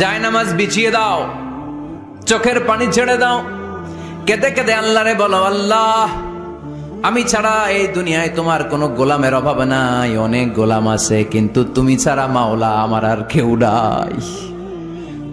যায় নামাজ বিছিয়ে দাও। চোখের পানি ছেড়ে দাও। কেঁদে কেঁদে আল্লাহরে বলো, আল্লাহ, আমি ছাড়া এই দুনিয়ায় তোমার কোনো গোলামের অভাব নাই। অনেক গোলাম আছে, কিন্তু তুমি ছাড়া মাওলা আমার আর কেউ নাই।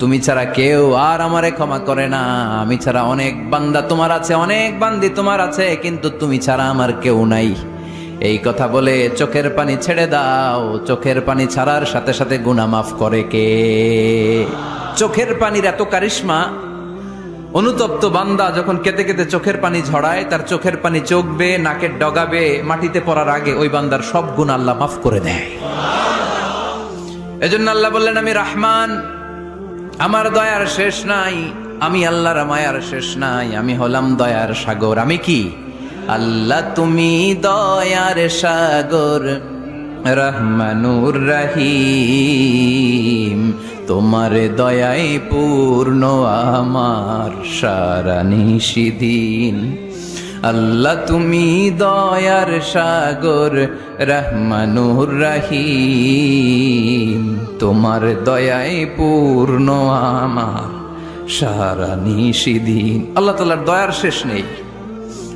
তুমি ছাড়া কেউ আর আমারে ক্ষমা করে না। আমি ছাড়া অনেক বান্দা তোমার আছে, অনেক বান্দি তোমার আছে, কিন্তু তুমি ছাড়া আমার কেউ নাই। এই কথা বলে চোখের পানি ছেড়ে দাও। চোখের পানি ছাড়ার সাথে সাথে গুনাহ মাফ করে কে? চোখের পানির এত কারিশমা। অনুতপ্ত বান্দা যখন কেঁদে কেঁদে চোখের পানি ঝড়ায়, তার চোখের পানি চোখবে, নাকের ডগাবে, মাটিতে পড়ার আগে ওই বান্দার সব গুণ আল্লাহ মাফ করে দেয়। এজন্য আল্লাহ বললেন, আমি রাহমান, আমার দয়ার শেষ নাই। আমি আল্লাহর মায়ার শেষ নাই। আমি হলাম দয়ার সাগর। আমি কি? আল্লাহ তুমি দয়ার সাগর, রহমানুর রহিম। তোমার দয়ায় পূর্ণ, আমার সারা নিশিদিন আল্লাহ তুমি দয়ার সাগর, রহমানুর রহিম। তোমার দয়ায় পূর্ণ, আমার সারা নিশিদিন আল্লাহ তালার দয়ার শেষ নেই।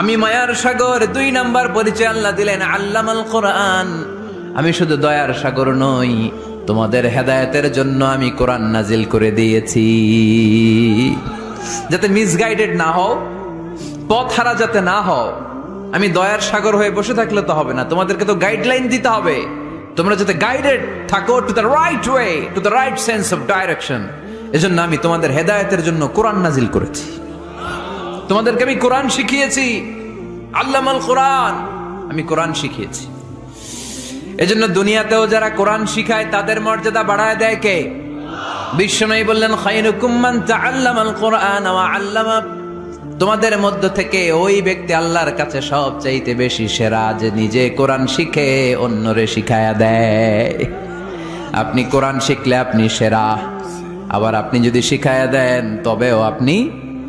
আমি মায়ার সাগর দুই নাম্বার পরিচয় আল্লাহ দিলেন, আল্লামাল কোরআন। আমি শুধু দয়ার সাগর নই, তোমাদের হেদায়তের জন্য আমি কোরআন নাজিল করে দিয়েছি। যাতে মিসগাইডেড না হও, পথ হারা যাতে না হও, আমি দয়ার সাগর হয়ে বসে থাকলে তো হবে না, তোমাদেরকে তো গাইডলাইন দিতে হবে। তোমরা যাতে গাইডেড থাকো to the right way to the right sense of direction এজন্য আমি তোমাদের হেদায়তের জন্য কোরআন নাজিল করেছি। তোমাদেরকে আমি কোরআন শিখিয়েছি। আল্লামাল কোরআন। আমি কোরআন শিখিয়েছি। এজন্য দুনিয়াতেও যারা কোরআন শিখায়, তাদের মর্যাদা বাড়ায় দেয় কে? বিশ্বনবী বললেন, খায়রুকুম মান তাআল্লামাল কোরআন ওয়া আল্লামা তোমাদের মধ্য থেকে ওই ব্যক্তি আল্লাহর কাছে সব চাইতে বেশি সেরা যে নিজে কোরআন শিখে অন্যরে শিখায়া দেয়। আপনি কোরআন শিখলে আপনি সেরা। আবার আপনি যদি শিখায়া দেন, তবেও আপনি